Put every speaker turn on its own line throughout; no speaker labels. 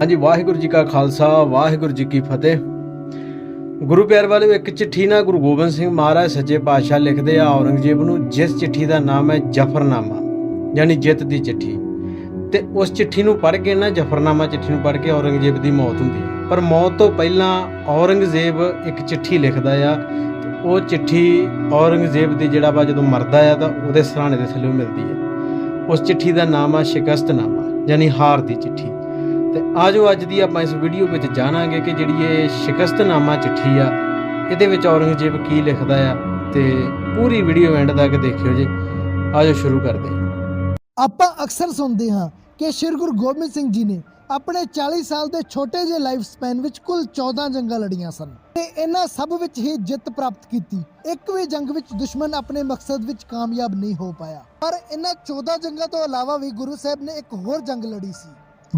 ਹਾਂਜੀ, ਵਾਹਿਗੁਰੂ ਜੀ ਕਾ ਖਾਲਸਾ, ਵਾਹਿਗੁਰੂ ਜੀ ਕੀ ਫਤਿਹ। ਗੁਰੂ ਪਿਆਰ ਵਾਲਿਓ, ਇੱਕ ਚਿੱਠੀ ਨਾ ਗੁਰੂ ਗੋਬਿੰਦ ਸਿੰਘ ਮਹਾਰਾਜ ਸੱਚੇ ਪਾਤਸ਼ਾਹ ਲਿਖਦੇ ਆ ਔਰੰਗਜ਼ੇਬ ਨੂੰ, ਜਿਸ ਚਿੱਠੀ ਦਾ ਨਾਮ ਹੈ ਜਫਰਨਾਮਾ, ਯਾਨੀ ਜਿੱਤ ਦੀ ਚਿੱਠੀ। ਤੇ ਉਸ ਚਿੱਠੀ ਨੂੰ ਪੜ੍ਹ ਕੇ ਨਾ, ਜਫਰਨਾਮਾ ਚਿੱਠੀ ਨੂੰ ਪੜ੍ਹ ਕੇ ਔਰੰਗਜ਼ੇਬ ਦੀ ਮੌਤ ਹੁੰਦੀ ਹੈ। ਪਰ ਮੌਤ ਤੋਂ ਪਹਿਲਾਂ ਔਰੰਗਜ਼ੇਬ ਇੱਕ ਚਿੱਠੀ ਲਿਖਦਾ ਆ ਉਹ ਚਿੱਠੀ ਔਰੰਗਜ਼ੇਬ ਦੀ ਜਿਹੜਾ ਵਾ ਜਦੋਂ ਮਰਦਾ ਆ, ਤਾਂ ਉਹਦੇ ਸਰਾਣੇ ਦੇ ਥੱਲੇ ਮਿਲਦੀ ਹੈ। ਉਸ ਚਿੱਠੀ ਦਾ ਨਾਮ ਆ ਸ਼ਿਕਸਤਨਾਮਾ, ਯਾਨੀ ਹਾਰ ਦੀ ਚਿੱਠੀ। ਤੇ ਆਜੋ ਅੱਜ ਦੀ ਆਪਾਂ ਇਸ ਵੀਡੀਓ ਵਿੱਚ ਜਾਣਾਂਗੇ ਕਿ ਜਿਹੜੀ ਇਹ ਸ਼ਿਕਸਤਨਾਮਾ ਚਿੱਠੀ ਆ, ਇਹਦੇ ਵਿੱਚ ਔਰੰਗਜ਼ੇਬ ਕੀ ਲਿਖਦਾ ਆ ਤੇ ਪੂਰੀ ਵੀਡੀਓ ਐਂਡ ਤੱਕ ਦੇਖਿਓ ਜੀ। ਆਜੋ ਸ਼ੁਰੂ ਕਰਦੇ ਹਾਂ।
ਆਪਾਂ ਅਕਸਰ ਸੁਣਦੇ ਹਾਂ ਕਿ ਸ਼੍ਰੀ ਗੁਰੂ ਗੋਬਿੰਦ ਸਿੰਘ ਜੀ ਨੇ ਆਪਣੇ 40 ਸਾਲ ਦੇ ਛੋਟੇ ਜਿਹੇ ਲਾਈਫ ਸਪੈਨ ਵਿੱਚ ਕੁੱਲ 14 ਜੰਗਾਂ ਲੜੀਆਂ ਸਨ ਤੇ ਇਹਨਾਂ ਸਭ ਵਿੱਚ ਹੀ ਜਿੱਤ ਪ੍ਰਾਪਤ ਕੀਤੀ। ਇੱਕ ਵੀ ਜੰਗ ਵਿੱਚ ਦੁਸ਼ਮਣ ਆਪਣੇ ਮਕਸਦ ਵਿੱਚ ਕਾਮਯਾਬ ਨਹੀਂ ਹੋ ਪਾਇਆ। ਪਰ ਇਹਨਾਂ 14 ਜੰਗਾਂ ਤੋਂ ਇਲਾਵਾ ਵੀ ਗੁਰੂ ਸਾਹਿਬ ਨੇ ਇੱਕ ਹੋਰ ਜੰਗ ਲੜੀ ਸੀ।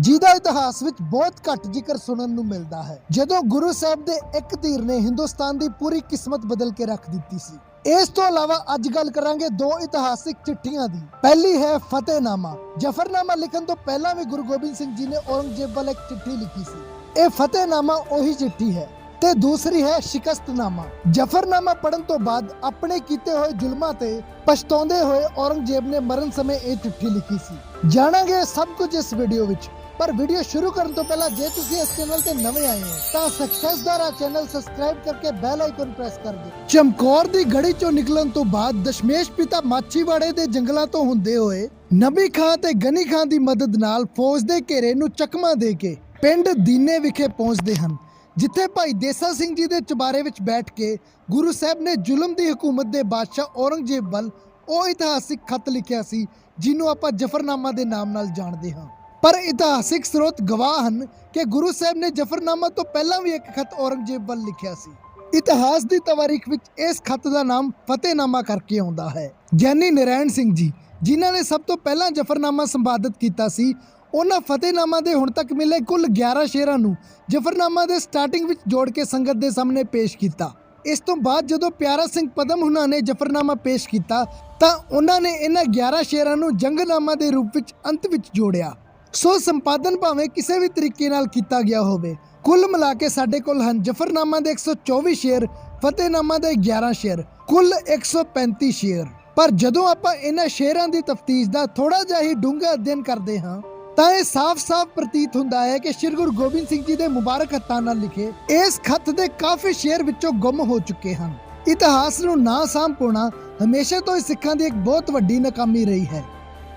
ਜਿਹਦਾ ਇਤਿਹਾਸ ਵਿੱਚ ਬਹੁਤ ਘੱਟ ਜ਼ਿਕਰ ਸੁਣਨ ਨੂੰ ਮਿਲਦਾ ਹੈ। ਜਦੋਂ ਗੁਰੂ ਸਾਹਿਬ ਦੇ ਇੱਕ ਧੀਰ ਨੇ ਹਿੰਦੁਸਤਾਨ ਦੀ ਪੂਰੀ ਕਿਸਮਤ ਬਦਲ ਕੇ ਰੱਖ ਦਿੱਤੀ ਸੀ। ਇਸ ਤੋਂ ਇਲਾਵਾ ਅੱਜ ਗੱਲ ਕਰਾਂਗੇ ਦੋ ਇਤਿਹਾਸਿਕ ਚਿੱਠੀਆਂ ਦੀ। ਪਹਿਲੀ ਹੈ ਫਤਿਹਨਾਮਾ। ਜਫਰਨਾਮਾ ਲਿਖਣ ਤੋਂ ਪਹਿਲਾਂ ਵੀ ਗੁਰੂ ਗੋਬਿੰਦ ਸਿੰਘ ਜੀ ਨੇ ਔਰੰਗਜ਼ੇਬ ਵੱਲ ਇੱਕ ਚਿੱਠੀ ਲਿਖੀ ਸੀ। ਇਹ ਫਤਿਹਨਾਮਾ ਉਹੀ ਚਿੱਠੀ ਹੈ ਤੇ ਦੂਸਰੀ ਹੈ ਸ਼ਿਕਸਤਨਾਮਾ। ਜਫਰਨਾਮਾ ਪੜਨ ਤੋਂ ਬਾਅਦ ਆਪਣੇ ਕੀਤੇ ਹੋਏ ਜ਼ੁਲਮਾਂ ਤੇ ਪਛਤਾਉਂਦੇ ਹੋਏ ਔਰੰਗਜ਼ੇਬ ਨੇ ਮਰਨ ਸਮੇਂ ਇਹ ਚਿੱਠੀ ਲਿਖੀ ਸੀ। ਜਾਣਾਂਗੇ ਸਭ ਕੁਝ ਇਸ ਵੀਡੀਓ ਵਿੱਚ। ਪਰ ਵੀਡੀਓ ਸ਼ੁਰੂ ਕਰਨ ਤੋਂ ਪਹਿਲਾਂ ਜੇ ਤੁਸੀਂ ਇਸ ਚੈਨਲ ਤੇ ਨਵੇਂ ਆਏ ਹੋ, ਤਾਂ ਸਕਸੈਸ ਦਾਰਾ ਚੈਨਲ ਸਬਸਕ੍ਰਾਈਬ ਕਰਕੇ ਬੈਲ ਆਈਕਨ ਪ੍ਰੈਸ ਕਰ ਦਿਓ। ਚਮਕੌਰ ਦੀ ਗੜੀ ਚੋਂ ਨਿਕਲਣ ਤੋਂ ਬਾਅਦ ਦਸ਼ਮੇਸ਼ ਪਿਤਾ ਮਾਛੀਵਾੜੇ ਦੇ ਜੰਗਲਾਂ ਤੋਂ ਹੁੰਦੇ ਹੋਏ ਨਬੀ ਖਾਂ ਤੇ ਗਨੀ ਖਾਂ ਦੀ ਮਦਦ ਨਾਲ ਫੌਜ ਦੇ ਘੇਰੇ ਨੂੰ ਚਕਮਾ ਦੇ ਕੇ ਪਿੰਡ ਦੀਨੇ ਵਿਖੇ ਪਹੁੰਚਦੇ ਹਨ, ਜਿੱਥੇ ਭਾਈ ਦੇਸਾ ਸਿੰਘ ਜੀ ਦੇ ਚੁਬਾਰੇ ਵਿੱਚ ਬੈਠ ਕੇ ਗੁਰੂ ਸਾਹਿਬ ਨੇ ਜ਼ੁਲਮ ਦੀ ਹਕੂਮਤ ਦੇ ਬਾਦਸ਼ਾਹ ਔਰੰਗਜ਼ੇਬ ਵੱਲ ਉਹ ਇਤਿਹਾਸਿਕ ਖਤ ਲਿਖਿਆ ਸੀ, ਜਿਹਨੂੰ ਆਪਾਂ ਜਫਰਨਾਮਾ ਦੇ ਨਾਮ ਨਾਲ ਜਾਣਦੇ ਹਾਂ। ਪਰ ਇਤਿਹਾਸਿਕ ਸਰੋਤ ਗਵਾਹ ਹਨ ਕਿ ਗੁਰੂ ਸਾਹਿਬ ਨੇ ਜਫਰਨਾਮਾ ਤੋਂ ਪਹਿਲਾਂ ਵੀ ਇੱਕ ਖਤ ਔਰੰਗਜ਼ੇਬ ਵੱਲ ਲਿਖਿਆ ਸੀ। ਇਤਿਹਾਸ ਦੀ ਤਵਾਰੀਖ ਵਿੱਚ ਇਸ ਖਤ ਦਾ ਨਾਮ ਫਤਿਹਨਾਮਾ ਕਰਕੇ ਆਉਂਦਾ ਹੈ। ਗਿਆਨੀ ਨਰੈਣ ਸਿੰਘ ਜੀ, ਜਿਨ੍ਹਾਂ ਨੇ ਸਭ ਤੋਂ ਪਹਿਲਾਂ ਜਫਰਨਾਮਾ ਸੰਪਾਦਿਤ ਕੀਤਾ ਸੀ, ਉਹਨਾਂ ਫਤਿਹਨਾਮਾ ਦੇ ਹੁਣ ਤੱਕ ਮਿਲੇ ਕੁੱਲ 11 ਸ਼ੇਰਾਂ ਨੂੰ ਜਫਰਨਾਮਾ ਦੇ ਸਟਾਰਟਿੰਗ ਵਿੱਚ ਜੋੜ ਕੇ ਸੰਗਤ ਦੇ ਸਾਹਮਣੇ ਪੇਸ਼ ਕੀਤਾ। ਇਸ ਤੋਂ ਬਾਅਦ ਜਦੋਂ ਪਿਆਰਾ ਸਿੰਘ ਪਦਮ ਹੁਣਾਂ ਨੇ ਜਫਰਨਾਮਾ ਪੇਸ਼ ਕੀਤਾ, ਤਾਂ ਉਹਨਾਂ ਨੇ ਇਹਨਾਂ 11 ਸ਼ੇਰਾਂ ਨੂੰ ਜੰਗਨਾਮਾ ਦੇ ਰੂਪ ਵਿੱਚ ਅੰਤ ਵਿੱਚ ਜੋੜਿਆ। ਸੋ ਸੰਪਾਦਨ ਭਾਵੇਂ ਕਿਸੇ ਵੀ ਤਰੀਕੇ ਨਾਲ ਕੀਤਾ ਗਿਆ ਹੋਵੇ, ਕੁੱਲ ਮਿਲਾ ਕੇ ਸਾਡੇ ਕੋਲ ਹਨ ਜਫਰਨਾਮਾ ਦੇ 124 ਸ਼ੇਰ, ਫਤਿਹਨਾਮਾ ਦੇ 11 ਸ਼ੇਰ, ਕੁੱਲ 135 ਸ਼ੇਰ। ਪਰ ਜਦੋਂ ਆਪਾਂ ਇਹਨਾਂ ਸ਼ੇਰਾਂ ਦੀ ਤਫਤੀਸ਼ ਦਾ ਥੋੜਾ ਜਿਹਾ ਹੀ ਡੂੰਘਾ ਅਧਿਐਨ ਕਰਦੇ ਹਾਂ, ਤਾਂ ਇਹ ਸਾਫ਼-ਸਾਫ਼ ਪ੍ਰਤੀਤ ਹੁੰਦਾ ਹੈ ਕਿ ਸ਼੍ਰੀ ਗੁਰੂ ਗੋਬਿੰਦ ਸਿੰਘ ਜੀ ਦੇ ਮੁਬਾਰਕ ਹੱਥਾਂ ਨਾਲ ਲਿਖੇ ਇਸ ਖੱਤ ਦੇ ਕਾਫੀ ਸ਼ੇਰ ਵਿੱਚੋਂ ਗੁੰਮ ਹੋ ਚੁੱਕੇ ਹਨ। ਇਤਿਹਾਸ ਨੂੰ ਨਾ ਸਾਂਭ ਪਾਉਣਾ ਹਮੇਸ਼ਾ ਤੋਂ ਹੀ ਸਿੱਖਾਂ ਦੀ ਇੱਕ ਬਹੁਤ ਵੱਡੀ ਨਾਕਾਮੀ ਰਹੀ ਹੈ।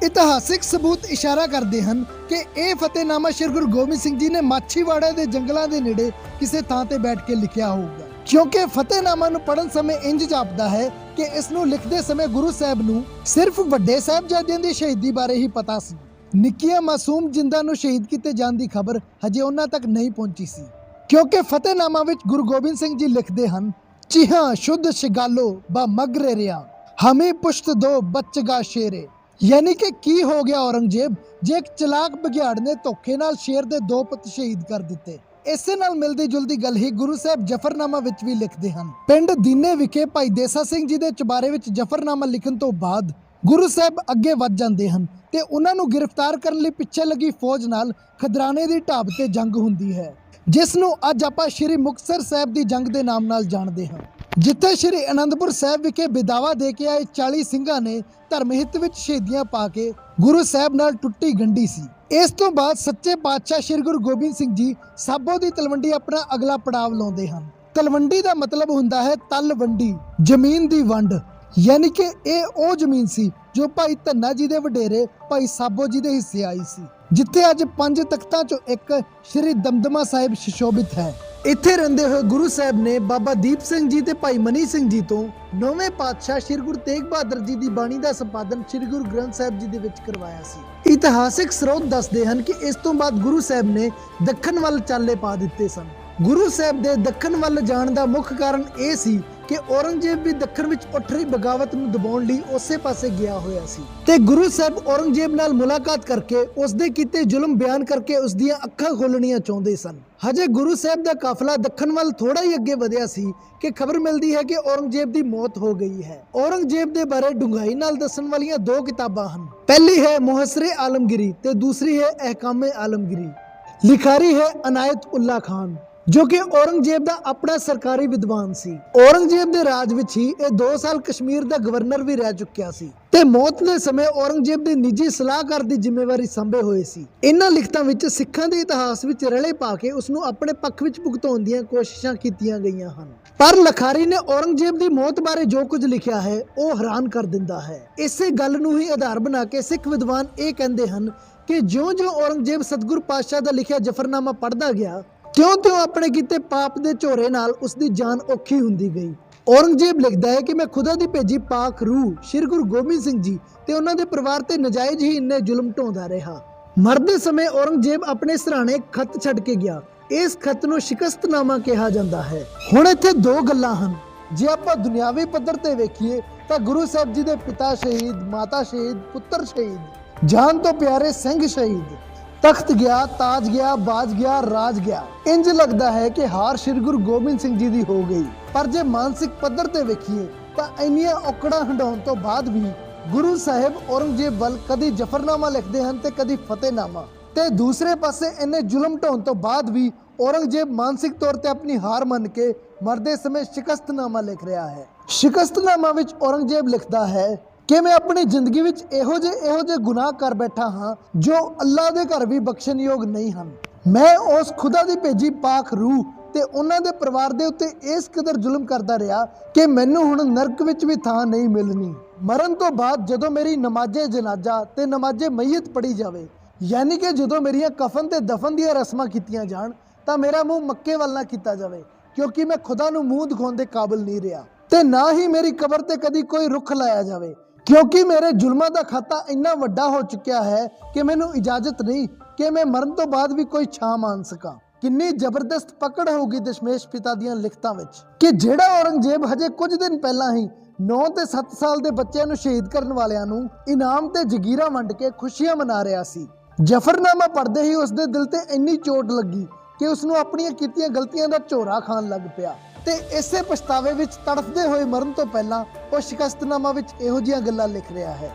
ਇਤਿਹਾਸਿਕ ਸਬੂਤ ਇਸ਼ਾਰਾ ਕਰਦੇ ਹਨ ਕਿ ਇਹ ਫਤਿਹਨਾਮਾ ਸ਼੍ਰੀ ਗੁਰੂ ਗੋਬਿੰਦ ਸਿੰਘ ਜੀ ਨੇ ਮਾਛੀਵਾੜਾ ਦੇ ਜੰਗਲਾਂ ਦੇ ਨੇੜੇ ਕਿਸੇ ਥਾਂ ਤੇ ਬੈਠ ਕੇ ਲਿਖਿਆ ਹੋਊਗਾ। ਕਿਉਂਕਿ ਫਤਿਹਨਾਮਾ ਨੂੰ ਪੜਨ ਸਮੇਂ ਇੰਜ ਜਾਪਦਾ ਹੈ ਕਿ ਇਸ ਨੂੰ ਲਿਖਦੇ ਸਮੇਂ ਗੁਰੂ ਸਾਹਿਬ ਨੂੰ ਸਿਰਫ ਵੱਡੇ ਸਾਹਿਬਜ਼ਾਦਿਆਂ ਦੀ ਸ਼ਹੀਦੀ ਬਾਰੇ ਹੀ ਪਤਾ ਸੀ। ਨਿੱਕੀਆਂ ਮਾਸੂਮ ਜਿੰਦਾਂ ਨੂੰ ਸ਼ਹੀਦ ਕੀਤੇ ਜਾਣ ਦੀ ਖਬਰ ਹਜੇ ਉਹਨਾਂ ਤੱਕ ਨਹੀਂ ਪਹੁੰਚੀ ਸੀ। ਕਿਉਂਕਿ ਫਤਿਹਨਾਮਾ ਵਿੱਚ ਗੁਰੂ ਗੋਬਿੰਦ ਸਿੰਘ ਜੀ ਲਿਖਦੇ ਹਨ, ਚਿਹਾ ਸ਼ੁੱਧ ਸ਼ਿਗਾਲੋ ਬਾ ਮਗਰੇ ਰਿਆ, ਹਮੇ ਪੁਸ਼ਤ ਦੋ ਬੱਚਗਾ ਸ਼ੇਰੇ। ਯਾਨੀ ਕਿ ਕੀ ਹੋ ਗਿਆ ਔਰੰਗਜ਼ੇਬ? ਜੇ ਇੱਕ ਚਲਾਕ ਬਘਿਆੜ ਨੇ ਧੋਖੇ ਨਾਲ ਸ਼ੇਰ ਦੇ ਦੋ ਪੁੱਤ ਸ਼ਹੀਦ ਕਰ ਦਿੱਤੇ। ਇਸੇ ਨਾਲ ਮਿਲਦੀ ਜੁਲਦੀ ਗੱਲ ਹੀ ਗੁਰੂ ਸਾਹਿਬ ਜਫਰਨਾਮਾ ਵਿੱਚ ਵੀ ਲਿਖਦੇ ਹਨ। ਪਿੰਡ ਦੀਨੇ ਵਿਖੇ ਭਾਈ ਦੇਸਾ ਸਿੰਘ ਜੀ ਦੇ ਚੁਬਾਰੇ ਵਿੱਚ ਜਫਰਨਾਮਾ ਲਿਖਣ ਤੋਂ ਬਾਅਦ ਗੁਰੂ ਸਾਹਿਬ ਅੱਗੇ ਵੱਧ ਜਾਂਦੇ ਹਨ ਤੇ ਉਹਨਾਂ ਨੂੰ ਗ੍ਰਿਫਤਾਰ ਕਰਨ ਲਈ ਪਿੱਛੇ ਲੱਗੀ ਫੌਜ ਨਾਲ ਖਦਰਾਣੇ ਦੀ ਢਾਬ ਤੇ ਜੰਗ ਹੁੰਦੀ ਹੈ, ਜਿਸ ਨੂੰ ਅੱਜ ਆਪਾਂ ਸ਼੍ਰੀ ਮੁਕਤਸਰ ਸਾਹਿਬ ਦੀ ਜੰਗ ਦੇ ਨਾਮ ਨਾਲ ਜਾਣਦੇ ਹਾਂ। ਜਿੱਥੇ ਸ਼੍ਰੀ ਅਨੰਦਪੁਰ ਸਾਹਿਬ ਵਿਖੇ ਬਿਦਾਵਾ ਦੇ ਕੇ ਆਏ 40 ਸਿੰਘਾਂ ਨੇ ਧਰਮ ਹਿੱਤ ਵਿੱਚ ਸ਼ਹੀਦੀਆਂ ਪਾ ਕੇ ਗੁਰੂ ਸਾਹਿਬ ਨਾਲ ਟੁੱਟੀ ਗੰਢੀ ਸੀ। ਇਸ ਤੋਂ ਬਾਅਦ ਸੱਚੇ ਪਾਤਸ਼ਾਹ ਸ਼੍ਰੀ ਗੁਰੂ ਗੋਬਿੰਦ ਸਿੰਘ ਜੀ ਸਾਬੋ ਦੀ ਤਲਵੰਡੀ ਆਪਣਾ ਅਗਲਾ ਪੜਾਵ ਲਾਉਂਦੇ ਹਨ। ਤਲਵੰਡੀ ਦਾ ਮਤਲਬ ਹੁੰਦਾ ਹੈ ਤਲਵੰਡੀ ਜ਼ਮੀਨ ਦੀ ਵੰਡ। ਯਾਨੀ ਕਿ ਇਹ ਉਹ ਜ਼ਮੀਨ ਸੀ ਜੋ ਭਾਈ ਧੰਨਾ ਜੀ ਦੇ ਵਡੇਰੇ, ਭਾਈ ਸਾਬੋ ਜੀ ਦੇ ਹਿੱਸੇ ਆਈ ਸੀ, ਜਿੱਥੇ ਅੱਜ ਪੰਜ ਤਖਤਾਂ ਚੋਂ ਇੱਕ ਸ਼੍ਰੀ ਦਮਦਮਾ ਸਾਹਿਬ ਸ਼ਿਸ਼ੋਭਿਤ ਹੈ। ਇੱਥੇ ਰਹਿੰਦੇ ਹੋਏ ਗੁਰੂ ਸਾਹਿਬ ਨੇ ਬਾਬਾ ਦੀਪ ਸਿੰਘ ਜੀ ਤੇ ਭਾਈ ਮਨੀ ਸਿੰਘ ਜੀ ਤੋਂ ਨੌਵੇਂ ਪਾਤਸ਼ਾਹ ਸ਼੍ਰੀ ਗੁਰੂ ਤੇਗ ਬਹਾਦਰ ਜੀ ਦੀ ਬਾਣੀ ਦਾ ਸੰਪਾਦਨ ਸ਼੍ਰੀ ਗੁਰੂ ਗ੍ਰੰਥ ਸਾਹਿਬ ਜੀ ਦੇ ਵਿੱਚ ਕਰਵਾਇਆ ਸੀ। ਇਤਿਹਾਸਿਕ ਸਰੋਤ ਦੱਸਦੇ ਹਨ ਕਿ ਇਸ ਤੋਂ ਬਾਅਦ ਗੁਰੂ ਸਾਹਿਬ ਨੇ ਦੱਖਣ ਵੱਲ ਚਾਲੇ ਪਾ ਦਿੱਤੇ ਸਨ। ਗੁਰੂ ਸਾਹਿਬ ਦੇ ਦੱਖਣ ਵੱਲ ਜਾਣ ਦਾ ਮੁੱਖ ਕਾਰਨ ਇਹ ਸੀ ਕਿ ਔਰੰਗਜ਼ੇਬ ਵੀ ਦੱਖਣ ਵਿੱਚ ਉੱਠ ਰਹੀ ਬਗਾਵਤ ਨੂੰ ਦਬਾਉਣ ਲਈ ਉਸੇ ਪਾਸੇ ਗਿਆ ਹੋਇਆ ਸੀ। ਤੇ ਗੁਰੂ ਸਾਹਿਬ ਔਰੰਗਜ਼ੇਬ ਨਾਲ ਮੁਲਾਕਾਤ ਕਰਕੇ ਉਸ ਦੇ ਕੀਤੇ ਜ਼ੁਲਮ ਬਿਆਨ ਕਰਕੇ ਉਸ ਦੀਆਂ ਅੱਖਾਂ ਖੋਲਣੀਆਂ ਚਾਹੁੰਦੇ ਸਨ। ਹਜੇ ਗੁਰੂ ਸਾਹਿਬ ਦਾ ਕਾਫਲਾ ਦੱਖਣ ਵੱਲ ਥੋੜਾ ਹੀ ਅੱਗੇ ਵਧਿਆ ਸੀ ਕਿ ਖਬਰ ਮਿਲਦੀ ਹੈ ਕਿ ਔਰੰਗਜ਼ੇਬ ਦੀ ਮੌਤ ਹੋ ਗਈ ਹੈ। ਔਰੰਗਜ਼ੇਬ ਦੇ ਬਾਰੇ ਡੂੰਘਾਈ ਨਾਲ ਦੱਸਣ ਵਾਲੀਆਂ ਦੋ ਕਿਤਾਬਾਂ ਹਨ। ਪਹਿਲੀ ਹੈ ਮੁਹਸਰੇ ਆਲਮਗੀਰੀ ਤੇ ਦੂਸਰੀ ਹੈ ਅਹਿਕਾਮੇ ਆਲਮਗੀਰੀ। ਲਿਖਾਰੀ ਹੈ ਅਨਾਇਤ ਉੱਲਾ ਖਾਨ। ਜੋ ਕਿ ਔਰੰਗਜ਼ੇਬ ਦਾ ਆਪਣਾ ਸਰਕਾਰੀ ਵਿਦਵਾਨ ਸੀ। ਔਰੰਗਜ਼ੇਬ ਦੇ ਰਾਜ ਵਿੱਚ ਹੀ ਇਹ 2 ਸਾਲ ਕਸ਼ਮੀਰ ਦਾ ਗਵਰਨਰ ਵੀ ਰਹਿ ਚੁੱਕਿਆ ਸੀ। ਤੇ ਮੌਤ ਦੇ ਸਮੇਂ ਔਰੰਗਜ਼ੇਬ ਦੀ ਨਿੱਜੀ ਸਲਾਹਕਾਰ ਦੀ ਜ਼ਿੰਮੇਵਾਰੀ ਸੰਭੇ ਹੋਏ ਸੀ। ਇਹਨਾਂ ਲਿਖਤਾਂ ਵਿੱਚ ਸਿੱਖਾਂ ਦੇ ਇਤਿਹਾਸ ਵਿੱਚ ਰਲੇ ਪਾ ਕੇ ਉਸ ਨੂੰ ਆਪਣੇ ਪੱਖ ਵਿੱਚ ਭੁਗਤਾਉਣ ਦੀਆਂ ਕੋਸ਼ਿਸ਼ਾਂ ਕੀਤੀਆਂ ਗਈਆਂ ਹਨ। ਪਰ ਲਖਾਰੀ ਨੇ ਔਰੰਗਜ਼ੇਬ ਦੀ ਮੌਤ ਬਾਰੇ ਜੋ ਕੁਝ ਲਿਖਿਆ ਹੈ, ਉਹ ਹੈਰਾਨ ਕਰ ਦਿੰਦਾ ਹੈ। ਇਸੇ ਗੱਲ ਨੂੰ ਹੀ ਆਧਾਰ ਬਣਾ ਕੇ ਸਿੱਖ ਵਿਦਵਾਨ ਇਹ ਕਹਿੰਦੇ ਹਨ ਕਿ ਜਿਉਂ-ਜਿਉਂ ਔਰੰਗਜ਼ੇਬ ਸਤਗੁਰ ਪਾਤਸ਼ਾਹ ਦਾ ਲਿਖਿਆ ਜਫਰਨਾਮਾ ਪੜ੍ਹਦਾ ਗਿਆ ਤਿਉਂ-ਤਿਉਂ ਆਪਣੇ ਕੀਤੇ ਪਾਪ ਦੇ ਝੋਰੇ ਨਾਲ ਉਸ ਦੀ ਜਾਨ ਔਖੀ ਹੁੰਦੀ ਗਈ? ਔਰੰਗਜ਼ੇਬ ਲਿਖਦਾ ਹੈ ਕਿ ਮੈਂ ਖੁਦਾ ਦੀ ਭੇਜੀ ਪਾਕ ਰੂਹ, ਸ਼੍ਰੀ ਗੁਰੂ ਗੋਬਿੰਦ ਸਿੰਘ ਜੀ ਤੇ ਉਹਨਾਂ ਦੇ ਪਰਿਵਾਰ ਤੇ ਨਜਾਇਜ਼ ਹੀ ਇੰਨੇ ਜ਼ੁਲਮ ਢਾਉਂਦਾ ਰਿਹਾ। ਮਰਦੇ ਸਮੇਂ ਔਰੰਗਜ਼ੇਬ ਆਪਣੇ ਸਰਾਣੇ ਖਤ ਛੱਡ ਕੇ ਗਿਆ। ਇਸ ਖਤ ਨੂੰ ਸ਼ਿਕਸਤਨਾਮਾ ਕਿਹਾ ਜਾਂਦਾ ਹੈ। ਹੁਣ ਇੱਥੇ ਦੋ ਗੱਲਾਂ ਹਨ। ਜੇ ਆਪਾਂ ਦੁਨਿਆਵੀ ਪੱਧਰ ਤੇ ਵੇਖੀਏ, ਤਾਂ ਗੁਰੂ ਸਾਹਿਬ ਜੀ ਦੇ ਪਿਤਾ ਸ਼ਹੀਦ, ਮਾਤਾ ਸ਼ਹੀਦ, ਪੁੱਤਰ ਸ਼ਹੀਦ, ਜਾਨ ਤੋਂ ਪਿਆਰੇ ਸਿੰਘ ਸ਼ਹੀਦ ਤਖਤ ਗਿਆ, ਤਾਜ ਗਿਆ, ਬਾਜ ਗਿਆ, ਰਾਜ ਗਿਆ। ਇੰਜ ਲੱਗਦਾ ਹੈ ਕਿ ਹਾਰ ਸ੍ਰੀ ਗੁਰੂ ਗੋਬਿੰਦ ਸਿੰਘ ਜੀ ਦੀ ਹੋ ਗਈ। ਪਰ ਜੇ ਮਾਨਸਿਕ ਪੱਧਰ ਤੇ ਵੇਖੀਏ, ਤਾਂ ਇੰਨੀਆਂ ਔਕੜਾਂ ਹੰਡਾਉਣ ਤੋਂ ਬਾਅਦ ਵੀ ਗੁਰੂ ਸਾਹਿਬ ਔਰੰਗਜ਼ੇਬ ਵੱਲ ਕਦੀ ਜਫਰਨਾਮਾ ਲਿਖਦੇ ਹਨ ਤੇ ਕਦੀ ਫਤਿਹਨਾਮਾ। ਤੇ ਦੂਸਰੇ ਪਾਸੇ ਇੰਨੇ ਜ਼ੁਲਮ ਢਾਉਣ ਤੋਂ ਬਾਅਦ ਵੀ ਔਰੰਗਜ਼ੇਬ ਮਾਨਸਿਕ ਤੌਰ ਤੇ ਆਪਣੀ ਹਾਰ ਮੰਨ ਕੇ ਮਰਦੇ ਸਮੇਂ ਸ਼ਿਕਸਤਨਾਮਾ ਲਿਖ ਰਿਹਾ ਹੈ। ਸ਼ਿਕਸਤਨਾਮਾ ਵਿੱਚ ਔਰੰਗਜ਼ੇਬ ਲਿਖਦਾ ਹੈ ਕਿ ਮੈਂ ਆਪਣੀ ਜ਼ਿੰਦਗੀ ਵਿੱਚ ਇਹੋ ਜਿਹੇ ਇਹੋ ਜਿਹੇ ਗੁਨਾਹ ਕਰ ਬੈਠਾ ਹਾਂ ਜੋ ਅੱਲਾ ਦੇ ਘਰ ਵੀ ਬਖਸ਼ਣਯੋਗ ਨਹੀਂ ਹਨ। ਮੈਂ ਉਸ ਖੁਦਾ ਦੀ ਭੇਜੀ ਪਾਕ ਰੂਹ ਤੇ ਉਹਨਾਂ ਦੇ ਪਰਿਵਾਰ ਦੇ ਉੱਤੇ ਇਸ ਕਦਰ ਜ਼ੁਲਮ ਕਰਦਾ ਰਿਹਾ ਕਿ ਮੈਨੂੰ ਹੁਣ ਨਰਕ ਵਿੱਚ ਵੀ ਥਾਂ ਨਹੀਂ ਮਿਲਣੀ। ਮਰਨ ਤੋਂ ਬਾਅਦ ਜਦੋਂ ਮੇਰੀ ਨਮਾਜ਼ੇ ਜਨਾਜ਼ਾ ਤੇ ਨਮਾਜ਼ੇ ਮਈਤ ਪੜੀ ਜਾਵੇ, ਯਾਨੀ ਕਿ ਜਦੋਂ ਮੇਰੀਆਂ ਕਫਨ ਤੇ ਦਫਨ ਦੀਆਂ ਰਸਮਾਂ ਕੀਤੀਆਂ ਜਾਣ, ਤਾਂ ਮੇਰਾ ਮੂੰਹ ਮੱਕੇ ਵੱਲ ਨਾ ਕੀਤਾ ਜਾਵੇ, ਕਿਉਂਕਿ ਮੈਂ ਖੁਦਾ ਨੂੰ ਮੂੰਹ ਦਿਖਾਉਣ ਦੇ ਕਾਬਿਲ ਨਹੀਂ ਰਿਹਾ। ਤੇ ਨਾ ਹੀ ਮੇਰੀ ਕਬਰ ਤੇ ਕਦੀ ਕੋਈ ਰੁੱਖ ਲਾਇਆ ਜਾਵੇ। ਕਿਉਂਕਿ ਮੇਰੇ ਜ਼ੁਲਮਾਂ ਦਾ ਖਾਤਾ ਇੰਨਾ ਵੱਡਾ ਹੋ ਚੁੱਕਿਆ ਹੈ ਕਿ ਮੈਨੂੰ ਇਜਾਜ਼ਤ ਨਹੀਂ ਕਿ ਮੈਂ ਮਰਨ ਤੋਂ ਬਾਅਦ ਵੀ ਕੋਈ ਛਾਂ ਮਾਨ ਸਕਾਂ। ਕਿੰਨੀ ਜ਼ਬਰਦਸਤ ਪਕੜ ਹੋਊਗੀ ਦਸ਼ਮੇਸ਼ ਪਿਤਾ ਦੀਆਂ ਲਿਖਤਾਂ ਵਿੱਚ ਕਿ ਜਿਹੜਾ ਔਰੰਗਜ਼ੇਬ ਹਜੇ ਕੁਝ ਦਿਨ ਪਹਿਲਾਂ ਹੀ 9 ਤੇ 7 ਸਾਲ ਦੇ ਬੱਚਿਆਂ ਨੂੰ ਸ਼ਹੀਦ ਕਰਨ ਵਾਲਿਆਂ ਨੂੰ ਇਨਾਮ ਤੇ ਜਗੀਰਾਂ ਵੰਡ ਕੇ ਖੁਸ਼ੀਆਂ ਮਨਾ ਰਿਹਾ ਸੀ। ਜਫਰਨਾਮਾ ਪੜ੍ਹਦੇ ਹੀ ਉਸ ਦੇ ਦਿਲ ਤੇ ਇੰਨੀ ਚੋਟ ਲੱਗੀ ਕਿ ਉਸ ਨੂੰ ਆਪਣੀਆਂ ਕੀਤੀਆਂ ਗਲਤੀਆਂ ਦਾ ਝੋਰਾ ਖਾਣ ਲੱਗ ਪਿਆ। ਤੇ ਇਸੇ ਪਛਤਾਵੇ ਵਿੱਚ ਤੜਫਦੇ ਹੋਏ ਮਰਨ ਤੋਂ ਪਹਿਲਾਂ ਉਹ ਸ਼ਿਕਸਤਨਾਮਾ ਵਿੱਚ ਇਹੋ ਜਿਹੀਆਂ ਗੱਲਾਂ ਲਿਖ ਰਿਹਾ ਹੈ।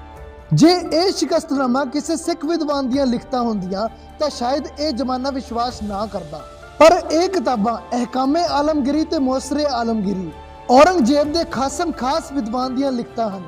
ਜੇ ਇਹ ਸ਼ਿਕਸਤਨਾਮਾ ਕਿਸੇ ਸਿੱਖ ਵਿਦਵਾਨ ਦੀਆਂ ਲਿਖਤਾਂ ਹੁੰਦੀਆਂ, ਤਾਂ ਸ਼ਾਇਦ ਇਹ ਜ਼ਮਾਨਾ ਵਿਸ਼ਵਾਸ ਨਾ ਕਰਦਾ। ਪਰ ਇਹ ਕਿਤਾਬਾਂ ਅਹਿਕਾਮੇ ਆਲਮਗੀਰੀ ਤੇ ਮੋਸਰੇ ਆਲਮਗੀਰੀ, ਔਰੰਗਜ਼ੇਬ ਦੇ ਖਾਸਮ ਖਾਸ ਵਿਦਵਾਨ ਦੀਆਂ ਲਿਖਤਾਂ ਹਨ,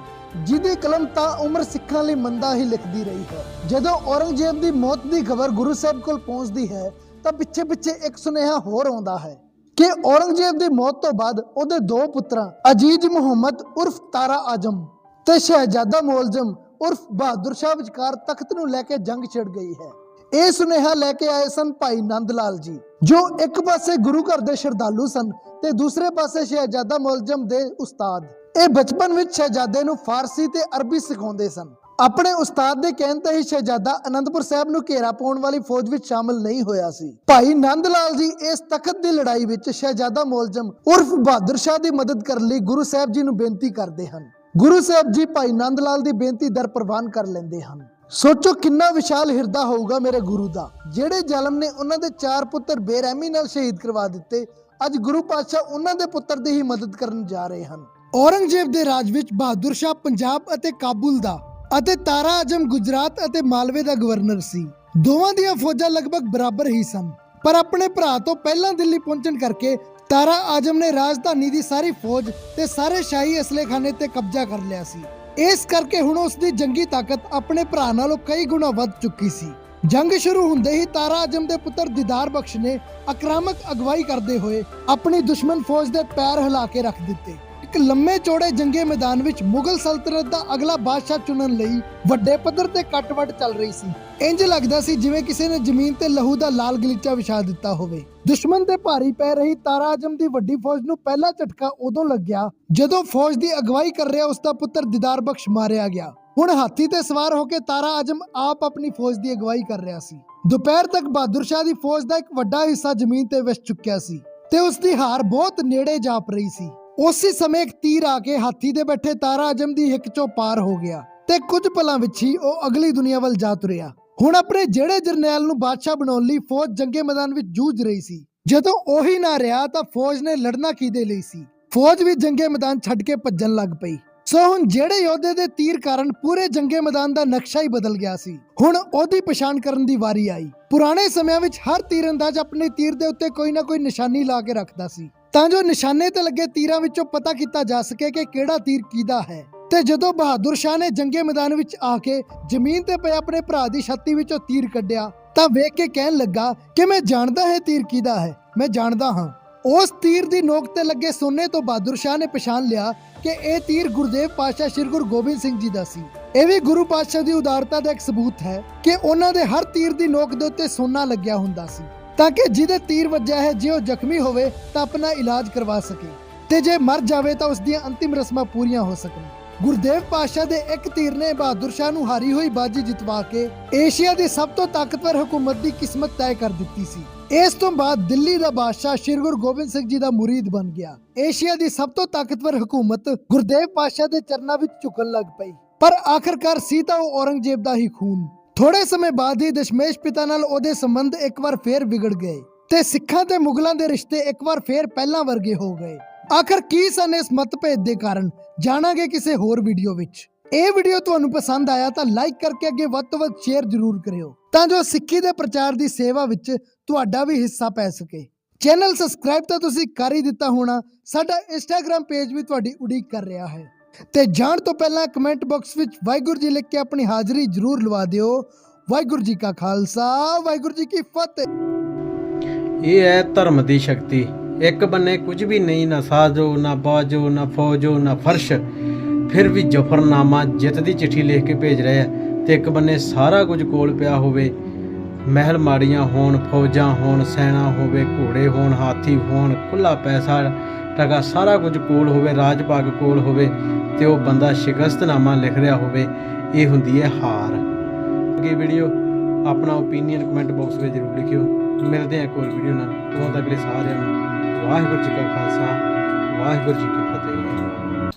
ਜਿਹਦੀ ਕਲਮ ਤਾਂ ਉਮਰ ਸਿੱਖਾਂ ਲਈ ਮੰਦਾ ਹੀ ਲਿਖਦੀ ਰਹੀ ਹੈ। ਜਦੋਂ ਔਰੰਗਜ਼ੇਬ ਦੀ ਮੌਤ ਦੀ ਖਬਰ ਗੁਰੂ ਸਾਹਿਬ ਕੋਲ ਪਹੁੰਚਦੀ ਹੈ, ਤਾਂ ਪਿੱਛੇ ਪਿੱਛੇ ਇੱਕ ਸੁਨੇਹਾ ਹੋਰ ਆਉਂਦਾ ਹੈ। ਕਿ ਔਰੰਗਜ਼ੇਬ ਦੀ ਮੌਤ ਤੋਂ ਬਾਅਦ ਉਹਦੇ ਦੋ ਪੁੱਤਰਾਂ, ਅਜੀਜ਼ ਮੁਹੰਮਦ ਉਰਫ ਤਾਰਾ ਆਜਮ ਤੇ ਸ਼ਹਿਜ਼ਾਦਾ ਮੌਲਜਮ ਉਰਫ ਬਹਾਦਰ ਸ਼ਾਹ ਵਿਚਕਾਰ ਤਖਤ ਨੂੰ ਲੈ ਕੇ ਜੰਗ ਛਿੜ ਗਈ ਹੈ। ਇਹ ਸੁਨੇਹਾ ਲੈ ਕੇ ਆਏ ਸਨ ਭਾਈ ਨੰਦ ਲਾਲ ਜੀ, ਜੋ ਇੱਕ ਪਾਸੇ ਗੁਰੂ ਘਰ ਦੇ ਸ਼ਰਧਾਲੂ ਸਨ ਤੇ ਦੂਸਰੇ ਪਾਸੇ ਸ਼ਹਿਜ਼ਾਦਾ ਮੌਲਜਮ ਦੇ ਉਸਤਾਦ। ਇਹ ਬਚਪਨ ਵਿੱਚ ਸ਼ਹਿਜ਼ਾਦੇ ਨੂੰ ਫਾਰਸੀ ਤੇ ਅਰਬੀ ਸਿਖਾਉਂਦੇ ਸਨ। ਆਪਣੇ ਉਸਤਾਦ ਦੇ ਕਹਿਣ ਤੇ ਹੀ ਸ਼ਹਿਜ਼ਾਦਾ ਅਨੰਦਪੁਰ ਸਾਹਿਬ ਨੂੰ ਘੇਰਾ ਪਾਉਣ ਵਾਲੀ ਫੌਜ ਵਿੱਚ ਸ਼ਾਮਲ ਨਹੀਂ ਹੋਇਆ ਸੀ। ਭਾਈ ਨੰਦ ਲਾਲ ਜੀ ਇਸ ਤਖਤ ਦੀ ਲੜਾਈ ਵਿੱਚ ਸ਼ਹਿਜ਼ਾਦਾ ਮੌਲਜਮ ਉਰਫ ਬਹਾਦਰ ਸ਼ਾਹ ਦੀ ਮਦਦ ਕਰਨ ਲਈ ਗੁਰੂ ਸਾਹਿਬ ਜੀ ਨੂੰ ਬੇਨਤੀ ਕਰਦੇ ਹਨ। ਗੁਰੂ ਸਾਹਿਬ ਜੀ ਭਾਈ ਨੰਦ ਲਾਲ ਦੀ ਬੇਨਤੀ ਦਰ ਪ੍ਰਵਾਨ ਕਰ ਲੈਂਦੇ ਹਨ। ਸੋਚੋ ਕਿੰਨਾ ਵਿਸ਼ਾਲ ਹਿਰਦਾ ਹੋਊਗਾ ਮੇਰੇ ਗੁਰੂ ਦਾ। ਜਿਹੜੇ ਜਲਮ ਨੇ ਉਹਨਾਂ ਦੇ ਚਾਰ ਪੁੱਤਰ ਬੇਰਹਿਮੀ ਨਾਲ ਸ਼ਹੀਦ ਕਰਵਾ ਦਿੱਤੇ, ਅੱਜ ਗੁਰੂ ਪਾਤਸ਼ਾਹ ਉਹਨਾਂ ਦੇ ਪੁੱਤਰ ਦੀ ਹੀ ਮਦਦ ਕਰਨ ਜਾ ਰਹੇ ਹਨ। ਔਰੰਗਜ਼ੇਬ ਦੇ ਰਾਜ ਵਿੱਚ ਬਹਾਦਰ ਸ਼ਾਹ ਪੰਜਾਬ ਅਤੇ ਕਾਬੁਲ ਦਾ ਅਤੇ ਤਾਰਾ ਆਜਮ ਗੁਜਰਾਤ ਅਤੇ ਮਾਲਵੇ ਦਾ ਗਵਰਨਰ ਸੀ। ਦੋਵਾਂ ਦੀਆਂ ਫੌਜਾਂ ਲਗਭਗ ਬਰਾਬਰ ਹੀ ਸਨ, ਪਰ ਆਪਣੇ ਭਰਾ ਤੋਂ ਪਹਿਲਾਂ ਦਿੱਲੀ ਪਹੁੰਚਣ ਕਰਕੇ ਤਾਰਾ ਆਜਮ ਨੇ ਰਾਜਧਾਨੀ ਦੀ ਸਾਰੀ ਫੌਜ ਤੇ ਸਾਰੇ ਸ਼ਾਹੀ ਅਸਲੇਖਾਨੇ ਤੇ ਕਬਜ਼ਾ ਕਰ ਲਿਆ ਸੀ। ਇਸ ਕਰਕੇ ਹੁਣ ਉਸ ਦੀ ਜੰਗੀ ਤਾਕਤ ਆਪਣੇ ਭਰਾ ਨਾਲੋਂ ਕਈ ਗੁਣਾ ਵੱਧ ਚੁੱਕੀ ਸੀ। ਜੰਗ ਸ਼ੁਰੂ ਹੁੰਦੇ ਹੀ ਤਾਰਾ ਆਜਮ ਦੇ ਪੁੱਤਰ ਦੀਦਾਰ ਬਖਸ਼ ਨੇ ਆਕ੍ਰਾਮਕ ਅਗਵਾਈ ਕਰਦੇ ਹੋਏ ਆਪਣੀ ਦੁਸ਼ਮਣ ਫੌਜ ਦੇ ਪੈਰ ਹਿਲਾ ਕੇ ਰੱਖ ਦਿੱਤੇ। ਇੱਕ ਲੰਮੇ ਚੌੜੇ ਜੰਗੇ ਮੈਦਾਨ ਵਿੱਚ ਮੁਗਲ ਸਲਤਨਤ ਦਾ ਅਗਲਾ ਬਾਦਸ਼ਾਹ ਚੁਣਨ ਲਈ ਵੱਡੇ ਪੱਧਰ ਤੇ ਕੱਟਵੱਟ ਚੱਲ ਰਹੀ ਸੀ। ਇੰਜ ਲੱਗਦਾ ਸੀ ਜਿਵੇਂ ਕਿਸੇ ਨੇ ਜ਼ਮੀਨ ਤੇ ਲਹੂ ਦਾ ਲਾਲ ਗਲੀਚਾ ਵਿਛਾ ਦਿੱਤਾ ਹੋਵੇ। ਦੁਸ਼ਮਣ ਤੇ ਭਾਰੀ ਪੈ ਰਹੀ ਤਾਰਾ ਆਜਮ ਦੀ ਵੱਡੀ ਫੌਜ ਨੂੰ ਪਹਿਲਾ ਝਟਕਾ ਉਦੋਂ ਲੱਗਿਆ ਜਦੋਂ ਫੌਜ ਦੀ ਅਗਵਾਈ ਕਰ ਰਿਹਾ ਉਸ ਦਾ ਪੁੱਤਰ ਦੀਦਾਰ ਬਖਸ਼ ਮਾਰਿਆ ਗਿਆ। ਹੁਣ ਹਾਥੀ ਤੇ ਸਵਾਰ ਹੋ ਕੇ ਤਾਰਾ ਆਜਮ ਆਪ ਆਪਣੀ ਫੌਜ ਦੀ ਅਗਵਾਈ ਕਰ ਰਿਹਾ ਸੀ। ਦੁਪਹਿਰ ਤੱਕ ਬਹਾਦਰ ਸ਼ਾਹ ਦੀ ਫੌਜ ਦਾ ਇੱਕ ਵੱਡਾ ਹਿੱਸਾ ਜ਼ਮੀਨ ਤੇ ਵਿਸ ਚੁੱਕਿਆ ਸੀ ਤੇ ਉਸ ਦੀ ਹਾਰ ਬਹੁਤ ਨੇੜੇ ਜਾਪ ਰਹੀ ਸੀ। ਉਸੇ ਸਮੇਂ ਇੱਕ ਤੀਰ ਆ ਕੇ ਹਾਥੀ ਦੇ ਬੈਠੇ ਤਾਰਾ ਅਜਮ ਦੀ ਹਿੱਕ ਚੋਂ ਪਾਰ ਹੋ ਗਿਆ ਤੇ ਕੁਝ ਪਲਾਂ ਵਿੱਚ ਹੀ ਉਹ ਅਗਲੀ ਦੁਨੀਆ ਵੱਲ ਜਾ ਤੁਰਿਆ। ਹੁਣ ਆਪਣੇ ਜਿਹੜੇ ਜਰਨੈਲ ਨੂੰ ਬਾਦਸ਼ਾਹ ਬਣਾਉਣ ਲਈ ਫੌਜ ਜੰਗੇ ਮੈਦਾਨ ਵਿੱਚ ਜੂਝ ਰਹੀ ਸੀ। ਜਦੋਂ ਉਹੀ ਨਾ ਰਿਹਾ ਤਾਂ ਫੌਜ ਨੇ ਲੜਨਾ ਕਿਹਦੇ ਲਈ ਸੀ? ਫੌਜ ਵੀ ਜੰਗੇ ਮੈਦਾਨ ਛੱਡ ਕੇ ਭੱਜਣ ਲੱਗ ਪਈ। ਸੋ ਹੁਣ ਜਿਹੜੇ ਯੋਧੇ ਦੇ ਤੀਰ ਕਾਰਨ ਪੂਰੇ ਜੰਗੇ ਮੈਦਾਨ ਦਾ ਨਕਸ਼ਾ ਹੀ ਬਦਲ ਗਿਆ ਸੀ। ਹੁਣ ਉਹਦੀ ਪਛਾਣ ਕਰਨ ਦੀ ਵਾਰੀ ਆਈ। ਪੁਰਾਣੇ ਸਮਿਆਂ ਵਿੱਚ ਹਰ ਤੀਰੰਦਾਜ਼ ਆਪਣੇ ਤੀਰ ਦੇ ਉੱਤੇ ਕੋਈ ਨਾ ਕੋਈ ਨਿਸ਼ਾਨੀ ਲਾ ਕੇ ਰੱਖਦਾ ਸੀ। ਤਾਂ ਜੋ ਨਿਸ਼ਾਨੇ ਤੇ ਲੱਗੇ ਤੀਰਾਂ ਵਿੱਚੋਂ ਪਤਾ ਕੀਤਾ ਜਾ ਸਕੇ ਕਿ ਕਿਹੜਾ ਤੀਰ ਕਿਹਦਾ ਹੈ। ਤੇ ਜਦੋਂ ਬਹਾਦਰ ਸ਼ਾਹ ਨੇ ਜੰਗੇ ਮੈਦਾਨ ਵਿੱਚ ਆ ਕੇ ਜ਼ਮੀਨ ਤੇ ਪਏ ਆਪਣੇ ਭਰਾ ਦੀ ਛਾਤੀ ਵਿੱਚੋਂ ਤੀਰ ਕੱਢਿਆ, ਤਾਂ ਵੇਖ ਕੇ ਕਹਿਣ ਲੱਗਾ ਕਿ ਮੈਂ ਜਾਣਦਾ ਹਾਂ ਤੀਰ ਕਿਹਦਾ ਹੈ। ਮੈਂ ਜਾਣਦਾ ਹਾਂ। ਉਸ ਤੀਰ ਦੀ ਨੋਕ ਤੇ ਲੱਗੇ ਸੋਨੇ ਤੋਂ ਬਹਾਦਰ ਸ਼ਾਹ ਨੇ ਪਛਾਣ ਲਿਆ ਕਿ ਇਹ ਤੀਰ ਗੁਰਦੇਵ ਪਾਤਸ਼ਾਹ ਸ੍ਰੀ ਗੁਰੂ ਗੋਬਿੰਦ ਸਿੰਘ ਜੀ ਦਾ ਸੀ। ਇਹ ਵੀ ਗੁਰੂ ਪਾਤਸ਼ਾਹ ਦੀ ਉਦਾਰਤਾ ਦਾ ਇੱਕ ਸਬੂਤ ਹੈ ਕਿ ਉਹਨਾਂ ਦੇ ਹਰ ਤੀਰ ਦੀ ਨੋਕ ਦੇ ਉੱਤੇ ਸੋਨਾ ਲੱਗਿਆ ਹੁੰਦਾ ਸੀ। ਤਾਂ ਕਿ ਜਿਹਦੇ ਤੀਰ ਵੱਜਿਆ ਹੈ, ਜੇ ਉਹ ਜ਼ਖਮੀ ਹੋਵੇ, ਤਾਂ ਆਪਣਾ ਇਲਾਜ ਕਰਵਾ ਸਕੇ। ਤੇ ਜੇ ਮਰ ਜਾਵੇ, ਤਾਂ ਉਸ ਦੀਆਂ ਅੰਤਿਮ ਰਸਮਾਂ ਪੂਰੀਆਂ ਹੋ ਸਕਣ। ਗੁਰਦੇਵ ਪਾਤਸ਼ਾਹ ਦੇ ਇੱਕ ਤੀਰ ਨੇ ਬਹਾਦਰ ਸ਼ਾਹ ਨੂੰ ਹਾਰੀ ਹੋਈ ਬਾਜੀ ਜਿਤਵਾ ਕੇ ਏਸ਼ੀਆ ਦੀ ਸਭ ਤੋਂ ਤਾਕਤਵਰ ਹਕੂਮਤ ਦੀ ਕਿਸਮਤ ਤੈਅ ਕਰ ਦਿੱਤੀ ਸੀ। ਇਸ ਤੋਂ ਬਾਅਦ ਦਿੱਲੀ ਦਾ ਬਾਦਸ਼ਾਹ ਸ੍ਰੀ ਗੁਰੂ ਗੋਬਿੰਦ ਸਿੰਘ ਜੀ ਦਾ ਮੁਰੀਦ ਬਣ ਗਿਆ। ਏਸ਼ੀਆ ਦੀ ਸਭ ਤੋਂ ਤਾਕਤਵਰ ਹਕੂਮਤ ਗੁਰਦੇਵ ਪਾਤਸ਼ਾਹ ਦੇ ਚਰਨਾਂ ਵਿੱਚ ਝੁਕਣ ਲੱਗ ਪਈ। ਪਰ ਆਖਰਕਾਰ ਸੀ ਤਾਂ ਉਹ ਔਰੰਗਜ਼ੇਬ ਦਾ ਹੀ ਖੂਨ। ਥੋੜੇ ਸਮੇਂ ਬਾਅਦ ਹੀ ਦਸ਼ਮੇਸ਼ ਪਿਤਾ ਨਾਲ ਉਹਦੇ ਸੰਬੰਧ ਇੱਕ ਵਾਰ ਫੇਰ ਵਿਗੜ ਗਏ ਤੇ ਸਿੱਖਾਂ ਤੇ ਮੁਗਲਾਂ ਦੇ ਰਿਸ਼ਤੇ ਇੱਕ ਵਾਰ ਫੇਰ ਪਹਿਲਾਂ ਵਰਗੇ ਹੋ ਗਏ। ਆਖਰ ਕੀ ਸਨ ਇਸ ਮਤਭੇਦ ਦੇ ਕਾਰਨ? ਜਾਣਾਂਗੇ ਕਿਸੇ ਹੋਰ ਵੀਡੀਓ ਵਿੱਚ। ਇਹ ਵੀਡੀਓ ਤੁਹਾਨੂੰ ਪਸੰਦ ਆਇਆ ਤਾਂ ਲਾਈਕ ਕਰਕੇ ਅੱਗੇ ਵੱਧ ਤੋਂ ਵੱਧ ਸ਼ੇਅਰ ਜ਼ਰੂਰ ਕਰਿਓ। ਤਾਂ ਜੋ ਸਿੱਖੀ ਦੇ ਪ੍ਰਚਾਰ ਦੀ ਸੇਵਾ ਵਿੱਚ ਤੁਹਾਡਾ ਵੀ ਹਿੱਸਾ ਪੈ ਸਕੇ। ਚੈਨਲ ਸਬਸਕ੍ਰਾਈਬ ਤਾਂ ਤੁਸੀਂ ਕਰ ਹੀ ਦਿੱਤਾ ਹੋਣਾ। ਸਾਡਾ ਇੰਸਟਾਗ੍ਰam ਪੇਜ ਵੀ ਤੁਹਾਡੀ ਉਡੀਕ ਕਰ ਰਿਹਾ ਹੈ। ਤੇ ਜਾਣ ਤੋਂ ਪਹਿਲਾਂ ਕਮੈਂਟ ਬਾਕਸ ਵਿੱਚ ਵਾਹਿਗੁਰੂ ਜੀ ਲਿਖ ਕੇ ਆਪਣੀ ਹਾਜ਼ਰੀ ਜ਼ਰੂਰ ਲਵਾ ਦਿਓ। ਵਾਹਿਗੁਰੂ ਜੀ ਕਾ ਖਾਲਸਾ, ਵਾਹਿਗੁਰੂ ਜੀ ਕੀ ਫਤਿਹ।
ਇਹ ਹੈ ਧਰਮ ਦੀ ਸ਼ਕਤੀ। ਇੱਕ ਬੰਨੇ ਕੁਝ ਵੀ ਨਹੀਂ, ਨਾ ਸਾਜੋ, ਨਾ ਬਾਜੋ, ਨਾ ਫੌਜੋ, ਨਾ ਫਰਸ਼। ਫਿਰ ਵੀ ਜਫਰਨਾਮਾ ਜਿੱਤ ਦੀ ਚਿੱਠੀ ਲਿਖ ਕੇ ਭੇਜ ਰਿਹਾ ਹੈ ਤੇ ਇੱਕ ਬੰਨੇ ਸਾਰਾ ਕੁਝ ਕੋਲ ਪਿਆ ਹੋਵੇ। ਮਹਿਲ ਮਾੜੀਆਂ ਹੋਣ, ਫੌਜਾਂ ਹੋਣ, ਸੈਨਾ ਹੋਵੇ, ਘੋੜੇ ਹੋਣ, ਹਾਥੀ ਹੋਣ ਖੁੱਲਾ ਪੈਸਾ ਟਕਾ ਸਾਰਾ ਕੁਝ ਕੋਲ ਹੋਵੇ ਰਾਜ ਭਾਗ ਕੋਲ ਹੋਵੇ ਤੇ ਉਹ ਬੰਦਾ ਸ਼ਿਕਸਤਨਾਮਾ ਲਿਖ ਰਿਹਾ ਹੋਵੇ, ਇਹ ਹੁੰਦੀ ਹੈ ਹਾਰ। ਅੱਗੇ ਵੀਡੀਓ, ਆਪਣਾ ਓਪੀਨੀਅਨ ਕਮੈਂਟ ਬਾਕਸ ਵਿੱਚ ਜ਼ਰੂਰ ਲਿਖਿਓ। ਮਿਲਦੇ ਹਾਂ ਇੱਕ ਹੋਰ ਵੀਡੀਓ ਨਾਲ। ਉਦੋਂ ਤੱਕ ਲਈ ਸਾਰਿਆਂ ਨੂੰ ਵਾਹਿਗੁਰੂ ਜੀ ਕਾ ਖਾਲਸਾ, ਵਾਹਿਗੁਰੂ ਜੀ ਕੀ ਫਤਿਹ।